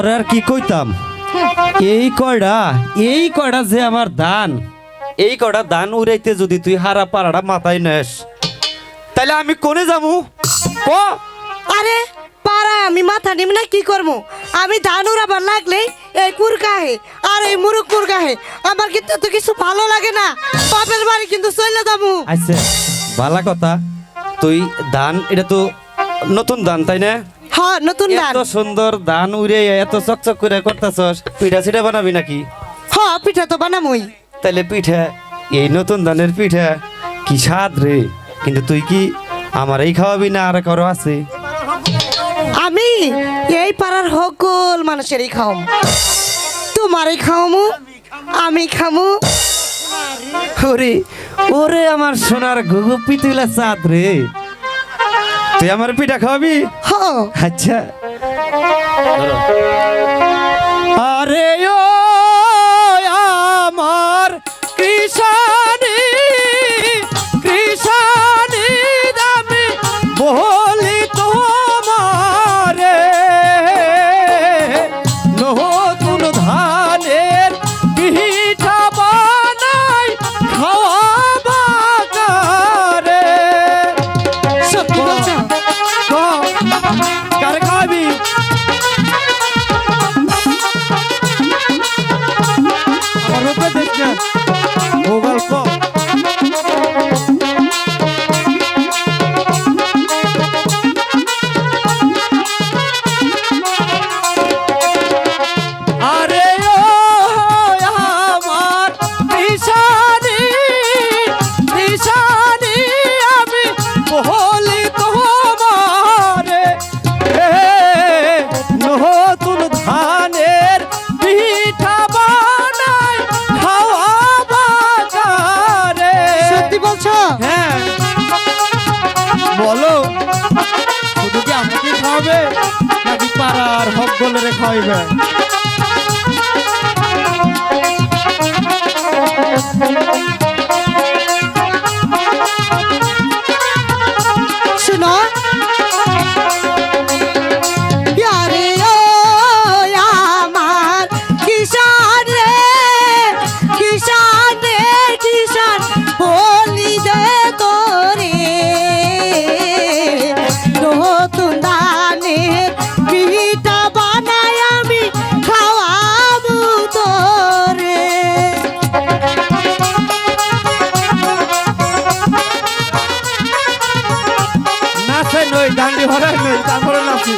তোর আর কি কইতাম? এই কয়টা এই কয়টা যে আমার দান। এই কয়টা দান উড়াইতে যদি তুই হারা পাড়াটা মাথায় নেস। তাহলে আমি কোনে যাব? ক আরে পারা আমি মাথা নিম না কি করব? আমি ধান উড়াবার লাগলে এই কুরকাহে আর এই মুরুক কুরকাহে আমার কিন্তু তো কিছু ভালো লাগে না। বাপের বাড়ি কিন্তু চলে যাব। আচ্ছা ভালা কথা। তুই দান এটা তো নতুন দান তাই না? হ্যাঁ নতুন ধান এত সুন্দর দান উড়ে এত চকচক করে করতেছস পিঠা সিঠা বানাবি নাকি? হ্যাঁ পিঠা তো বানামই। তাহলে পিঠা এই নতুন ধানের পিঠা কি স্বাদ রে? কিন্তু তুই কি আমার এই খাওয়াবি না আর কারও আছে? আমি এই পাড়ার সকল মানুষেরই খাওয়াম। তোমারই খাওয়ামু আমি খামু ওরে ওরে আমার সোনার ঘুঘু পিতুলা চাঁদ রে। তুই আমার পিঠা খাওয়াবি? হ আচ্ছা। বলে তারপরে নাচি।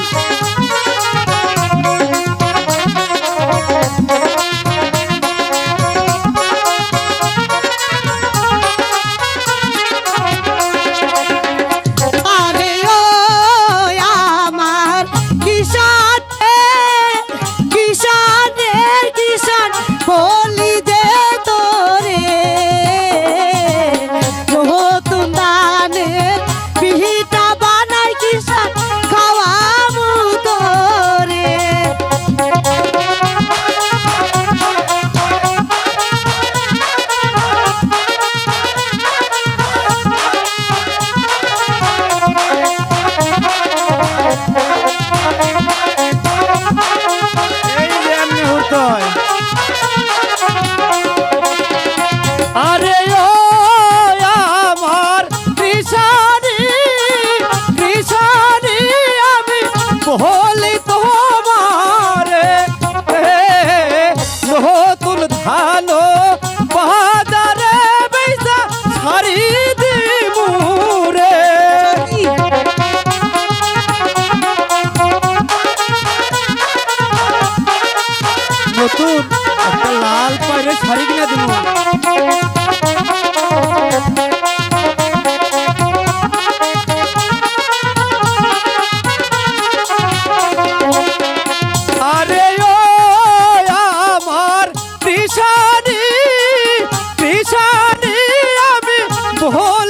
哦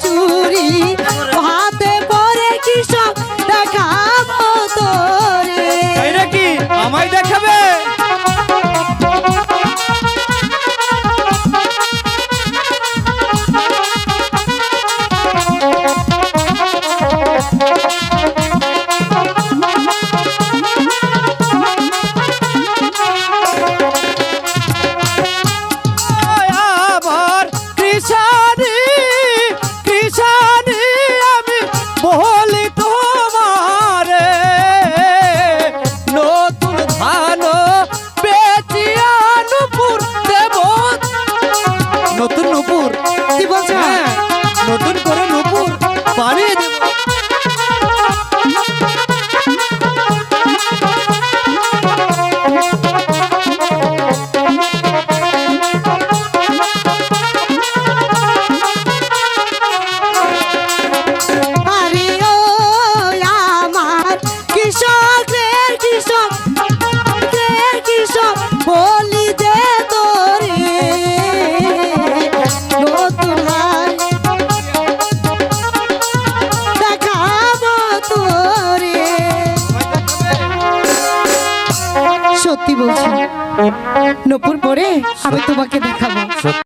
tutur নপুর পরে আমি তোমাকে দেখাবো।